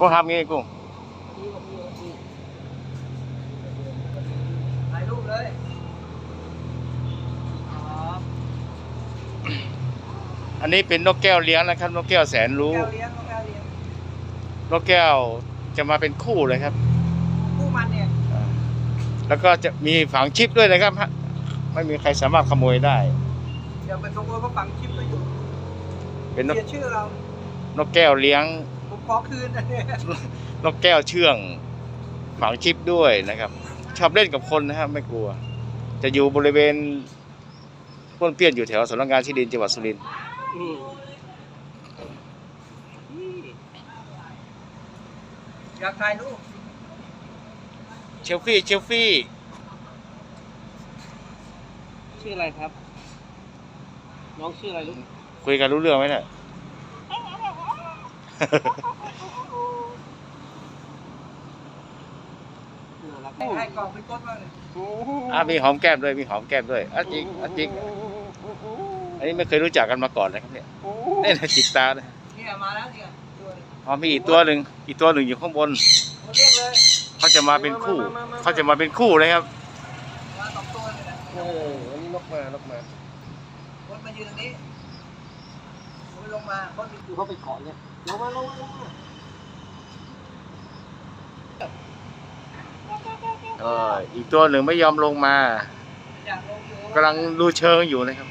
กูทำงี้กูถ่ายรูปเลยอันนี้เป็นนกแก้วเลี้ยงนะครับ นกแก้วแสนรู้ แก้วเลี้ยงน้องแก้วเลี้ยงนกแก้วจะมาเป็นคู่เลยครับ คู่มันเนี่ย แล้วก็จะมีฝังชิปด้วยนะครับไม่มีใครสามารถขโมยได้ เดี๋ยวไปขโมยเขาฝังชิปไปอยู่เป็นนกชื่อเรา นกแก้วเลี้ยง ขอคืนนะเนี่ยนกแก้วเชื่องฝังชิปด้วยนะครับ ชอบเล่นกับคนนะครับไม่กลัว จะอยู่บริเวณป้วนเปี้ยนอยู่แถวสำนักงานที่ดินจังหวัดสุรินทร์อืมอยากถ่ายรูปเชลฟี่เชลฟี่ ชื่ออะไรครับ น้องชื่ออะไรลูกคุยกันรู้เรื่องไหมเนี่ย ให้กล่องเป็นต้นมากเลยอะมีหอมแก้มด้วยมีหอมแก้มด้วยอะจริงอะจริง อันนี้ไม่เคยรู้จักกันมาก่อนนะครับเนี่ยนี่นะจิกตานะเนี่ยมาแล้วเนี่ยตัวนี้อ๋อมีอีกตัวหนึ่งอีกตัวหนึ่งอยู่ข้างบนเขาเรียกเลยเขาจะมาเป็นคู่ เขาจะมาเป็นคู่เลยครับ มาสองตัวเลยนะเอออันนี้นกมานกมาคนมายืนตรงนี้ ลงมาเขาดูเขาไปเกาะเนี่ยลงมาลงมาลงมาเอออีกตัวหนึ่งไม่ยอมลงมาอยากลงอยู่กำลังดูเชิงอยู่นะครับ